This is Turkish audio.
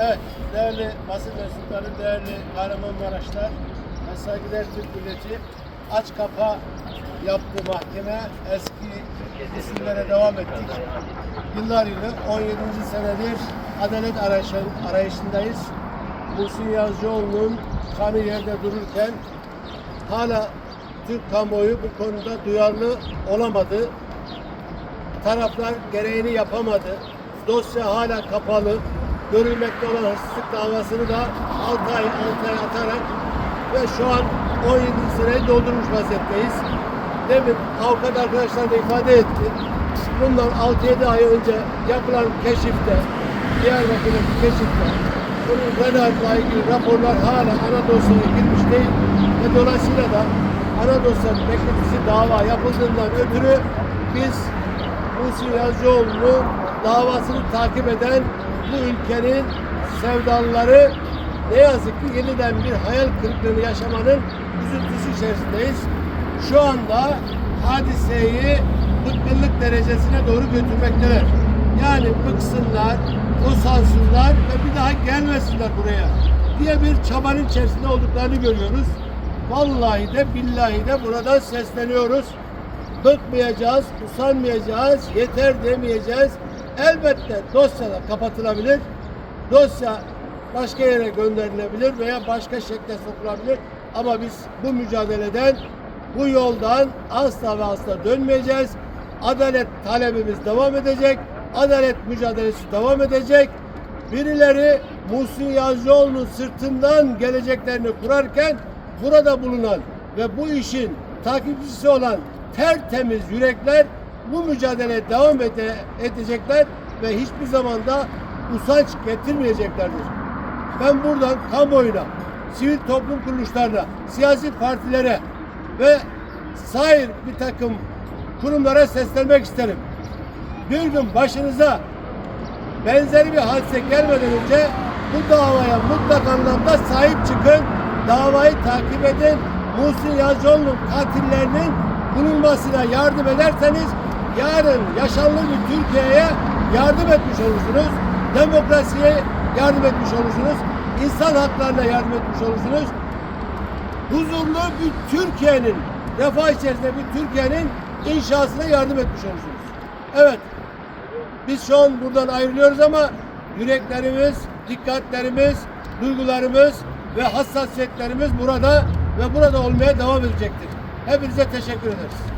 Evet, değerli basın mensupları, değerli Kahramanmaraşlar ve saygıdeğer Türk milleti aç kapa yaptı mahkeme. Eski isimlere devam ettik. Yıllar yılı 17. senedir adalet arayışı- arayışındayız. Muhsin Yazıcıoğlu'nun kanı yerde dururken hala Türk kamuoyu bu konuda duyarlı olamadı. Taraflar gereğini yapamadı. Dosya hala kapalı. Görülmekte olan hırsızlık davasını da 6 ay 6 ay atarak ve şu an 17. seneyi doldurmuş vaziyetteyiz. Demin avukat arkadaşlar da ifade etti. Bundan 6-7 ay önce yapılan keşifte, Diyarbakır'daki keşifte bunun Vedat'la ilgili raporlar hala ana dosyaya girmiş değil ve dolayısıyla da ana dosya bekletisi dava yapıldığından ötürü biz Muhsin Yazıcıoğlu'nu davasını takip eden bu ülkenin sevdalıları ne yazık ki yeniden bir hayal kırıklığını yaşamanın üzüntüsü içerisindeyiz. Şu anda hadiseyi bıkkınlık derecesine doğru götürmekteler. Yani bıksınlar, usansınlar ve bir daha gelmesinler buraya diye bir çabanın içerisinde olduklarını görüyoruz. Vallahi de billahi de buradan sesleniyoruz bıkmayacağız, usanmayacağız, yeter demeyeceğiz. Elbette dosya da kapatılabilir. Dosya başka yere gönderilebilir veya başka şekle sokulabilir. Ama biz bu mücadeleden, bu yoldan asla ve asla dönmeyeceğiz. Adalet talebimiz devam edecek. Adalet mücadelesi devam edecek. Birileri Muhsin Yazıcıoğlu'nun sırtından geleceklerini kurarken burada bulunan ve bu işin takipçisi olan tertemiz yürekler bu mücadeleye devam ede- edecekler ve hiçbir zaman da usanç getirmeyeceklerdir. Ben buradan kamuoyuna, sivil toplum kuruluşlarına, siyasi partilere ve sair bir takım kurumlara seslenmek isterim. Bir gün başınıza benzeri bir hadise gelmeden önce bu davaya mutlak anlamda sahip çıkın. Davayı takip edin. Muhsin Yazıcıoğlu'nun katillerinin bulunmasına yardım ederseniz yarın yaşanlı bir Türkiye'ye yardım etmiş olursunuz. Demokrasiye yardım etmiş olursunuz. İnsan haklarına yardım etmiş olursunuz. Huzurlu bir Türkiye'nin, refah içerisinde bir Türkiye'nin inşasına yardım etmiş olursunuz. Evet, biz şu an buradan ayrılıyoruz ama yüreklerimiz, dikkatlerimiz, duygularımız ve hassasiyetlerimiz burada ve burada olmaya devam edecektir. Hepinize teşekkür ederiz.